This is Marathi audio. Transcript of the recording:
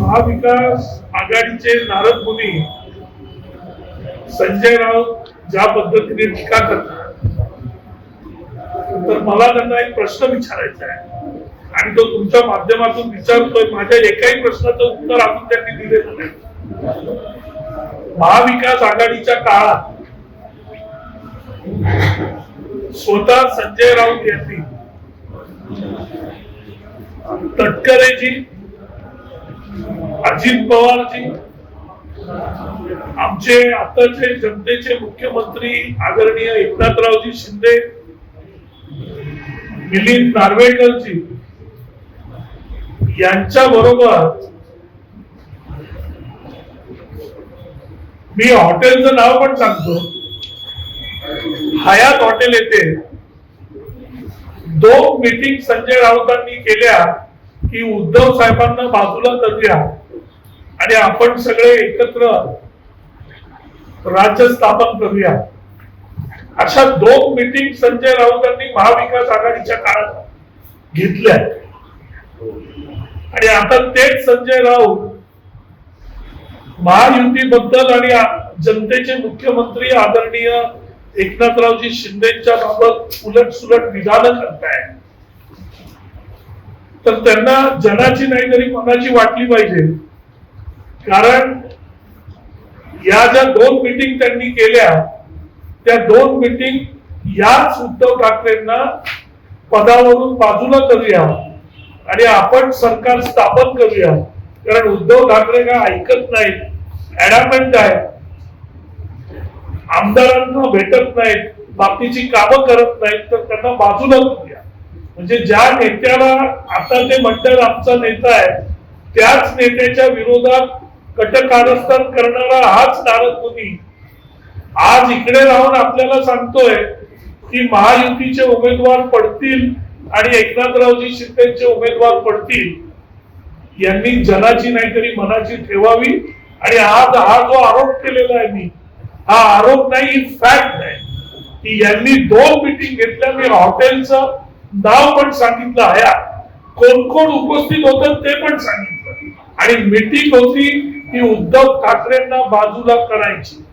महाविकास आघाडीचे नारद मुनी संजय राऊत ज्या पद्धतीने टीका करतात. तर मला त्यांना एक प्रश्न विचारायचा आहे. आणि तो तुमच्या माध्यमातून विचारतोय. माझ्या एकाही प्रश्नाचं उत्तर आपण त्यांनी दिलेलं नाही. महाविकास आघाडीच्या काळात स्वतः संजय राऊत यांनी तटकरेजी अजित पवारजी आमचे आताचे जनतेचे मुख्यमंत्री आदरणीय एकनाथरावजी शिंदे मिलिंद नार्वेकरजी यांच्या बरोबर मी हॉटेलचं नाव पण सांगतो. हयात हॉटेल येथे दोन मीटिंग संजय राऊतांनी केल्या. की उद्धव साहेबांना बाजूला धरूया. आणि आपण सगळे एकत्र राज्य स्थापन करूया. अशा दोन मीटिंग संजय राऊतांनी महाविकास आघाडीच्या काळात घेतल्या. आणि आता तेच संजय राऊत महायुतीबद्दल आणि जनतेचे मुख्यमंत्री आदरणीय एकनाथरावजी शिंदेच्या बाबत उलट सुलट विधानं करताय तर त्यांना जनाची नाही तरी मनाची वाटली पाहिजे. कारण या ज्या दोन मिटिंग त्यांनी केल्या त्या दोन मिटिंग याच उद्धव ठाकरेंना पदावरून बाजूला करूया आणि आपण सरकार स्थापन करूया. कारण उद्धव ठाकरे काय ऐकत नाहीत ऍडामेंट आहे आमदारांना भेटत नाहीत बाकीची कामं करत नाहीत तर त्यांना बाजूला म्हणजे ज्या नेत्याला आता ते म्हणतात आमचा नेता आहे त्याच नेत्याच्या विरोधात कटकारस्थान करणारा हाच नारद मोदी आज इकडे राहून आपल्याला सांगतोय की महायुतीचे उमेदवार पडतील आणि एकनाथरावजी शिंदेचे उमेदवार पडतील. यांनी जनाची नाही तरी मनाची ठेवावी आणि आज हा जो आरोप केलेला आहे मी हा आरोप नाही फॅक्ट आहे की यांनी दोन मिटिंग घेतल्या मी हॉटेलचं नाव पण सांगितलं आहे. कोण कोण उपस्थित होतं ते पण सांगितलं. आणि मिटिंग होती ती उद्धव ठाकरेंना बाजूला करायची.